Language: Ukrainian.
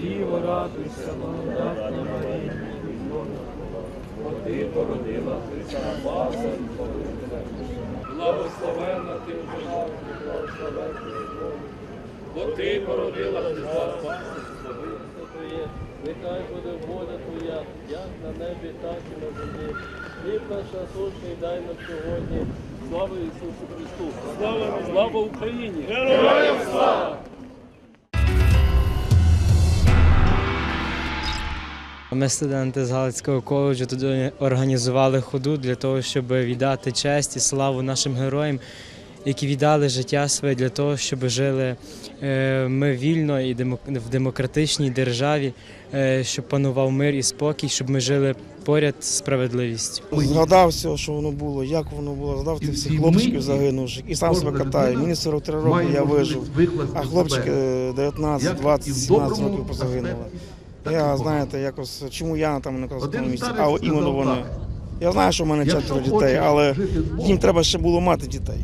Діво, радуйся, благодатна Марія, бо ти породила Христа Спаса і Повителя. Благословенна ти в. Бо ти породила Христа Спаса нехай буде воля Твоя, як на небі, так і на землі. Хліб наш насущний дай нам сьогодні. Слава Ісусу Христу! Слава, слава Україні! Героям слава! Ми студенти з Галицького коледжу тут організували ходу для того, щоб віддати честь і славу нашим героям, які віддали життя своє для того, щоб жили е, ми вільно і демо- в демократичній державі, е, щоб панував мир і спокій, щоб ми жили поряд з справедливістю. Згадав все, що воно було, як воно було, згадав тих всіх хлопчиків загинувших і сам себе катаю. Мені 43 роки, я вижив, а хлопчики 19, 20, 17 років позагинули. Я, знаєте, якось, чому я там не казав місці, а іменно вони. Я знаю, що в мене четверо дітей, але їм треба ще було мати дітей.